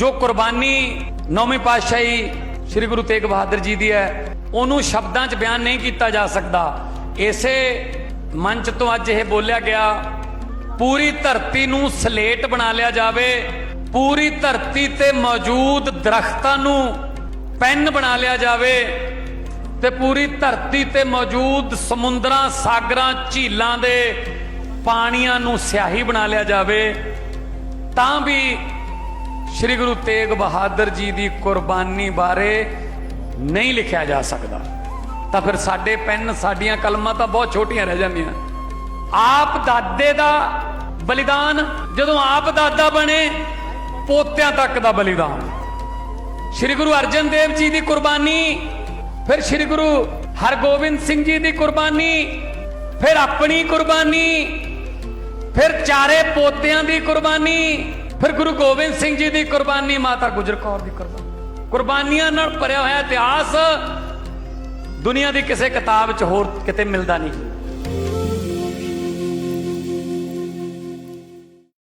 ਜੋ ਕੁਰਬਾਨੀ ਨੌਵੀਂ ਪਾਤਸ਼ਾਹੀ ਸ੍ਰੀ ਗੁਰੂ ਤੇਗ ਬਹਾਦਰ ਜੀ ਦੀ ਹੈ, ਉਹਨੂੰ ਸ਼ਬਦਾਂ 'ਚ ਬਿਆਨ ਨਹੀਂ ਕੀਤਾ ਜਾ ਸਕਦਾ। ਇਸੇ ਮੰਚ ਤੋਂ ਅੱਜ ਇਹ ਬੋਲਿਆ ਗਿਆ, ਪੂਰੀ ਧਰਤੀ ਨੂੰ ਸਲੇਟ ਬਣਾ ਲਿਆ ਜਾਵੇ, ਪੂਰੀ ਧਰਤੀ ਤੇ ਮੌਜੂਦ ਦਰਖਤਾਂ ਨੂੰ ਪੈਨ ਬਣਾ ਲਿਆ ਜਾਵੇ ਤੇ ਪੂਰੀ ਧਰਤੀ ਤੇ ਮੌਜੂਦ ਸਮੁੰਦਰਾਂ, ਸਾਗਰਾਂ, ਝੀਲਾਂ ਦੇ ਪਾਣੀਆਂ ਨੂੰ ਸਿਆਹੀ ਬਣਾ ਲਿਆ ਜਾਵੇ, ਤਾਂ ਵੀ ਸ੍ਰੀ ਗੁਰੂ ਤੇਗ ਬਹਾਦਰ ਜੀ ਦੀ ਕੁਰਬਾਨੀ ਬਾਰੇ ਨਹੀਂ ਲਿਖਿਆ ਜਾ ਸਕਦਾ। ਤਾਂ ਫਿਰ ਸਾਡੇ ਪੈਨ, ਸਾਡੀਆਂ ਕਲਮਾਂ ਤਾਂ ਬਹੁਤ ਛੋਟੀਆਂ ਰਹਿ ਜਾਂਦੀਆਂ। ਆਪ ਦਾਦੇ ਦਾ ਬਲੀਦਾਨ, ਜਦੋਂ ਆਪ ਦਾਦਾ ਬਣੇ, ਪੋਤਿਆਂ ਤੱਕ ਦਾ ਬਲੀਦਾਨ। ਸ੍ਰੀ ਗੁਰੂ ਅਰਜਨ ਦੇਵ ਜੀ ਦੀ ਕੁਰਬਾਨੀ, ਫਿਰ ਸ੍ਰੀ ਗੁਰੂ ਹਰਗੋਬਿੰਦ ਸਿੰਘ ਜੀ ਦੀ ਕੁਰਬਾਨੀ, ਫਿਰ ਆਪਣੀ ਕੁਰਬਾਨੀ, ਫਿਰ ਚਾਰੇ ਪੋਤਿਆਂ ਦੀ ਕੁਰਬਾਨੀ ਫਿਰ ਗੁਰੂ ਗੋਬਿੰਦ ਸਿੰਘ ਜੀ ਦੀ ਕੁਰਬਾਨੀ ਮਾਤਾ ਗੁਜਰ ਕੌਰ ਦੀ ਕੁਰਬਾਨੀ। ਕੁਰਬਾਨੀਆਂ ਨਾਲ ਭਰਿਆ ਹੋਇਆ ਇਤਿਹਾਸ ਦੁਨੀਆ ਦੀ ਕਿਸੇ ਕਿਤਾਬ 'ਚ ਹੋਰ ਕਿਤੇ ਮਿਲਦਾ ਨਹੀਂ।